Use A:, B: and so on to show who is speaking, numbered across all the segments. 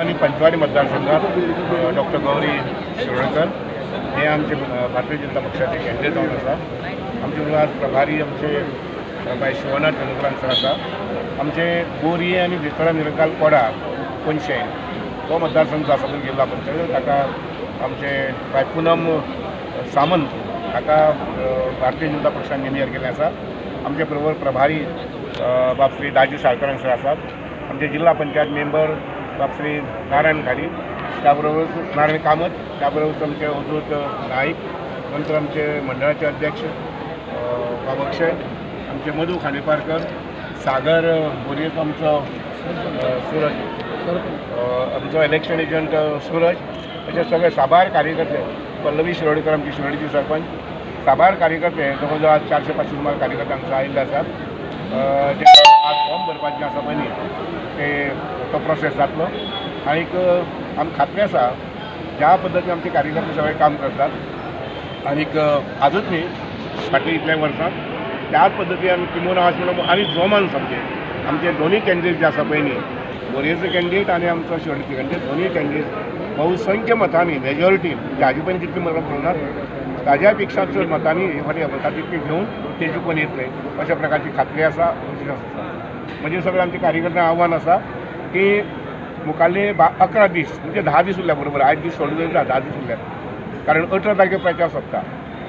A: आणि पंचवाडी मतदारसंघात डॉक्टर गौरी शिरोडकर हे आमचे भारतीय जनता पक्षाचे कॅन्डिडेट जावन आसा आमचे मुळात प्रभारी आमचे बाय शिवनाथ चंद्रकांत सर आसा आमचे बोरये आनी भितोरा निरकाल कोडा पणशे तो मतदारसंघ जो आसा तो जिल्हा पंचायत ताका आमचे बाय पूनम सामंत ताका भारतीय जनता पक्षान निमियर केल्लें आसा आमचे बरोबर प्रभारी बाब श्री दाजी साळकरण सर आसात आमचे जिल्हा पंचायत मेंबर श्री नारायण घाडी त्याबरोबर नारायण कामत त्याबरोबर आमचे अवधूत नाईक नंतर आमचे मंडळाचे अध्यक्ष अ, बाब अक्षय आमचे मधू खांडेपारकर सागर बोरयेचो आमचो सूरज आमचो इलेक्शन एजंट सूरज अशे सगळे साबार कार्यकर्ते पल्लवी शिरोडकर आमची शिरोडीची सरपंच साबार कार्यकर्ते जवळ जवळ आज चारशे पाचशे सुमार कार्यकर्ते आमचे आयिल्ले आसात जे आज फॉर्म भरपाचें आसा पळय न्ही तो प्रोसेस जातलो. आनीक आमकां खात्री आसा ज्या पद्दतीन आमचे कार्यकर्ते सगळे काम करतात आनीक आजूच न्ही फाटल्या इतल्या वर्सां त्याच पद्दतीन आमी किमोन आवाज म्हणून आनी जोमान सामकें आमचे दोन्ही कॅन्डिडेट जे आसा पळय न्ही बोरयेचो कॅन्डिडेट आनी आमचो शिवडीचो कॅन्डिडेट दोनूय कॅन्डिडेट बहुसंख्य मतांनी मेजॉरिटीन म्हणजे हाजे पयलीं जितली मतां पळोवनात ताज्या पेक्षा चड मतांनी हे फाटी मतां तितली घेवन ते जिखून येतले अशा प्रकारची खात्री आसा विश्वास आसा म्हणजे सगळें आमच्या कार्यकर्त्यांक आव्हान आसा की मुखाल्ले बा अकरा दीस म्हणजे धा दीस उरल्या बरोबर. आयज दीस सोडून जाता धा दीस उरल्या. कारण अठरा तारखे प्रचार सोंपता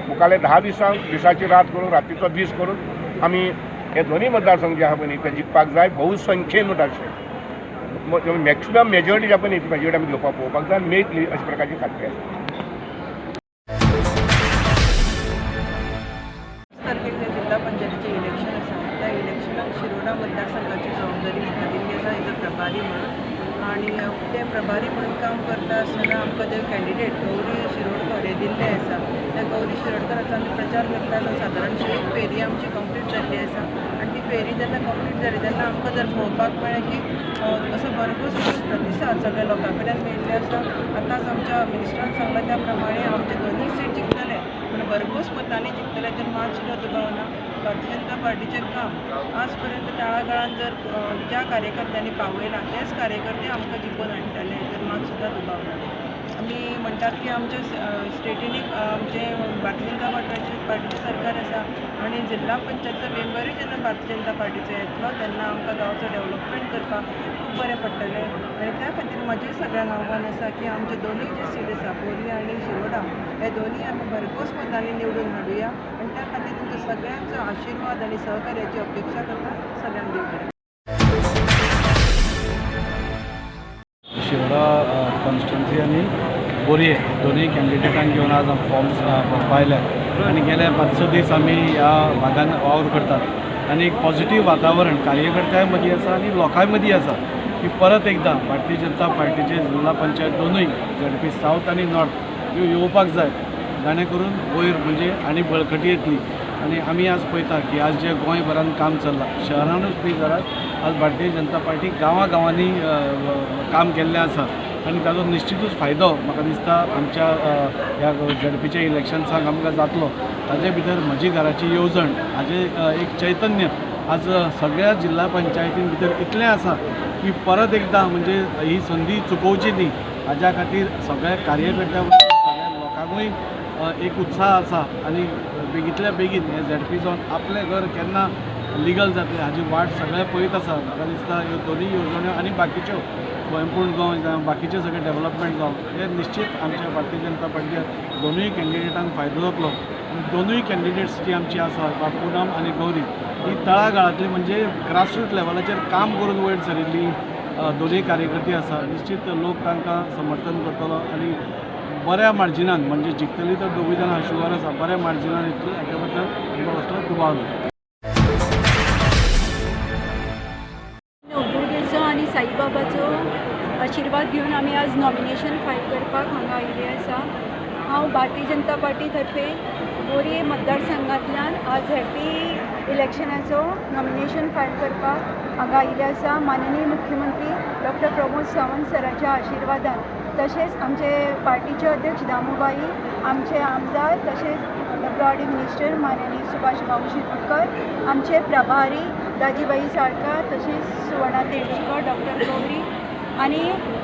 A: मुखाल्ले धा दिसांक दिसाची रात करून रातीचो दीस करून आमी हे दोन्ही मतदारसंघ म्हणजे जे आहा पळय न्ही ते जिखपाक जाय बहुसंख्येन मतांचे मॅक्सिमम मेजॉरिटी जे आहा पळय ती मेजॉरिटी आमी घेवपाक पळोवपाक जाय मेळटली अशा प्रकारची खात्री आसा
B: प्रभारी म्हणून. आणि ते प्रभारी म्हणून काम करता आसतना आमकां जे कॅन्डिडेट गौरी शिरोडकर हे दिल्ले आसा त्या गौरी शिरोडकराचो आमी प्रचार करतालो सादारणशी एक फेरी आमची कंप्लीट जाल्ली आसा आनी ती फेरी जेन्ना कंप्लीट जाली तेन्ना आमकां जर पळोवपाक मेळ्ळें की अ, असो भरपूर प्रतिसाद सगळ्या लोकां कडेन मेळिल्ले आसा आतांच आमच्या मिनिस्टरान सांगला त्या प्रमाणे आमचे दोनूय सीट जिखतले पूण भरपूर मतांनी जिखतले तर मात सुद्दां दुबावना भारतीय जनता पार्टीचें काम आज पर्यंत जर ज्या कार्यकर्त्यांनी पावयला तेच कार्यकर्ते आमकां जिखून हाडटाले तर मात सुद्दां दुबावना आमी म्हणटात की आमचे स्टेटीनी आमचे भारतीय जनता पार्टीचे पार्टीचे सरकार आसा आनी जिल्हा पंचायतचो मेंबरूय जेन्ना भारतीय जनता पार्टीचो येतलो तेन्ना आमकां गांवचो डेवलपमेंट करपाक खूब बरें पडटलें आनी त्या खातीर म्हजें सगळ्यांक आव्हान आसा की आमचे दोनूय जे सीट आसा बोरी आनी शिरोडा हे दोनूय आमी भरघोस मतांनी निवडून हाडुया आनी त्या खातीर तुमचो सगळ्यांचो आशिर्वाद आनी सहकार्याची अपेक्षा करता सगळ्यांक देव बरें
C: शिरोडा कॉन्स्टिट्युन्सी आणि बोरये दोन्ही कॅन्डिडेटांक घेऊन आज फॉर्म्स भरपा आनी आणि गेले पांच दीस आमी ह्या भागान वावर करतात. आणि एक पॉझिटीव वातावरण कार्यकर्त्यां मदीं आसा आणि लोकां मदीं आसा की परत एकदा भारतीय जनता पार्टीचे जिल्हा पंचायत दोनूय झडपी सावथ आणि नॉर्थ ह्यो येवपाक जाय जाणें करून वयर म्हणजे आनी बळकटी येतली. आणि आमी आज पळयता की आज जे गोंयभरान काम चल्लां शहरानूच न्ही जाल्यार आज भारतीय जनता पार्टी गांवा गांवांनी काम केल्लें आसा आनी ताजो निश्चितूच फायदो म्हाका दिसता आमच्या ह्या झडपीच्या इलेक्शन्सांक आमकां जातलो. ताजे भितर म्हजी घराची येवजण हाजे एक चैतन्य आज सगळ्या जिल्हा पंचायतीन भितर इतलें आसा की परत एकदां म्हणजे ही संदी चुकोवची न्ही हाज्या खातीर सगळ्या कार्यकर्त्या सगळ्या लोकांकूय एक उत्साह आसा आनी बेगींतल्या बेगीन हे झेडपी जावन आपलें घर केन्ना लिगल जातलें हाजी वाट सगळे पळयत आसा म्हाका दिसता ह्यो दोनूय येवजण्यो आनी बाकीच्यो गोंयपूण गोंय जावं बाकीचे सगळें डेव्हलपमेंट जावं हे निश्चित आमच्या भारतीय जनता पार्टीच्या दोनूय कॅन्डिडेटांक फायदो जातलो दोनूय कॅन्डिडेट्स जी आमची आसा बा पूनम आनी गौरी ही तळागाळांतली म्हणजे ग्रासरूट लेवलाचेर काम करून वयर सरिल्ली दोनूय कार्यकर्ती आसा निश्चित लोक तांकां समर्थन करतलो आनी बऱ्या मार्जिनान म्हणजे जिखतली तर दोगूय जाणां शुअर आसा बऱ्या मार्जिनान येतली हाच्या बद्दल असलो दुबाव
D: सो आशिर्वाद घेवन आमी आज नॉमिनेशन फायल करपाक हांगा आयिल्ली आसा. हांव भारतीय जनता पार्टी तर्फे बोरये मतदारसंघांतल्यान आज हॅपी इलेक्शनाचो नॉमिनेशन फायल करपाक हांगा आयिल्ले आसा. माननीय मुख्यमंत्री डॉक्टर प्रमोद सावंत सरांच्या आशिर्वादान तशेंच आमचे पार्टीचे अध्यक्ष दामोबाई आमचे आमदार तशेंच ब्रॉडी मिनिस्टर माननीय सुभाष भाऊ शिरोडकर आमचे प्रभारी दाजीबाई सारखा तसेच सुवर्णा तेंडुलकर डॉक्टर गौरी आणि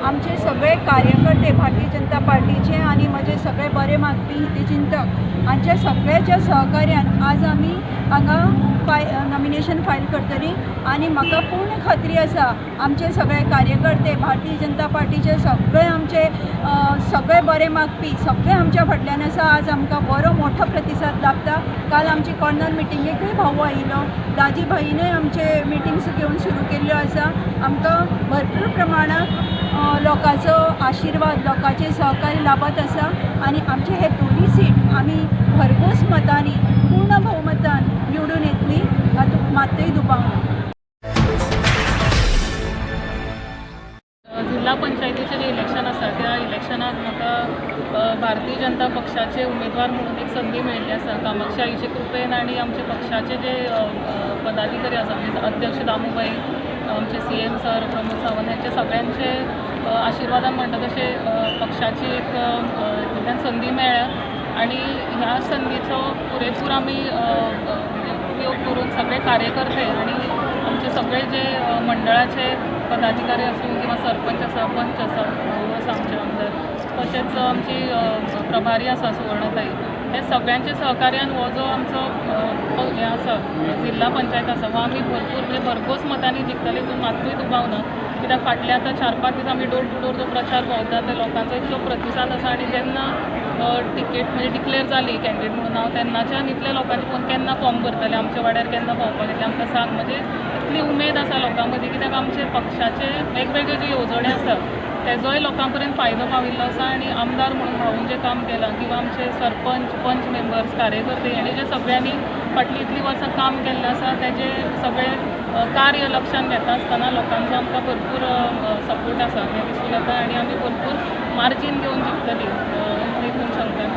D: आमचे सगळे कार्यकर्ते भारतीय जनता पार्टीचे आणि म्हजे सगळे बरे मागपी हितचिंतक हांच्या सगळ्याच्या सहकार्यान आज आमी हांगा फाय नॉमिनेशन फायल करतली. आणि म्हाका पूर्ण खात्री आसा आमचे सगळे कार्यकर्ते भारतीय जनता पार्टीचे सगळे आमचे सगळे बरे मागपी सगळे आमच्या फाटल्यान आसा. आज आमकां बरो मोठो प्रतिसाद लाभता. काल आमची कॉर्नर मिटिंगेकूय भाऊ आयिल्लो. दाजी भाईनय आमचे मिटिंग्स घेवन सुरू केल्ल्यो आसा. आमकां भरपूर प्रमाणात लोकांचो आशिर्वाद लोकांचे सहकार्य लाभत आसा आणि आमचे हे दोन्ही सीट आमी भरघोस मतांनी पूर्ण बहुमतान निवडून येतली. हातूंत मातूय दुबाव
E: जिल्हा पंचायतीचे जे इलेक्शन आसा त्या इलेक्शनात म्हाका भारतीय जनता पक्षाचे उमेदवार म्हणून एक संदी मेळिल्ली आसा कामाक्षी आईचे कृपेन आनी आमचे पक्षाचे जे पदाधिकारी आसा म्हणजे अध्यक्ष दामूबाई आमचे C M sir Pramod Sawant यांचे सगळ्यांचे अ, आशिर्वादान म्हणटा तशें पक्षाची एक अ, संदी मेळ्ळ्या आणि ह्या संदीचो पुरेपूर आमी उपयोग करून सगळे कार्यकर्ते आणि आमचे सगळे जे मंडळाचे पदाधिकारी असून किंवा सरपंच आसा पंच आसा आमचे आमदार तशेंच आमची प्रभारी आसा सुवर्णताई. हे सगळ्यांचे सहकार्यान हो जो आमचो हो, हे आसा जिल्हा पंचायत आसा हो आमी भरपूर म्हणजे भरघोस मतांनी जिखतले हितून मात्तूय दुबाव ना कित्याक फाटले आतां चार पांच दीस आमी डोर टू डोर जो प्रचार भोंवता ते लोकांचो इतलो प्रतिसाद आसा आनी जेन्ना टिकेट म्हणजे डिक्लेअर जाली कॅन्डिडेट म्हणून हांव तेन्नाच्यान इतले लोकांचे फोन केन्ना फॉर्म भरतले आमच्या वाड्यार केन्ना भोंवपाक येतले आमकां सांग म्हणजे इतली उमेद आसा लोकां मदीं कित्याक आमचे पक्षाचे वेगवेगळे जे येवजण्यो आसा तेजोय लोकां पर्यंत फायदो पाविल्लो आसा आनी आमदार म्हणून भाऊन जें काम केलां किंवा आमचे सरपंच पंच मेंबर्स कार्यकर्ते हेणे जे सगळ्यांनी फाटलीं इतलीं वर्सां काम केल्लें आसा तेजे सगळें कार्य लक्षांत घेता आसतना लोकांचो आमकां भरपूर सपोर्ट आसा हें दिसून येता आनी आमी भरपूर मार्जीन घेवन जिखतलीं देखून सांगता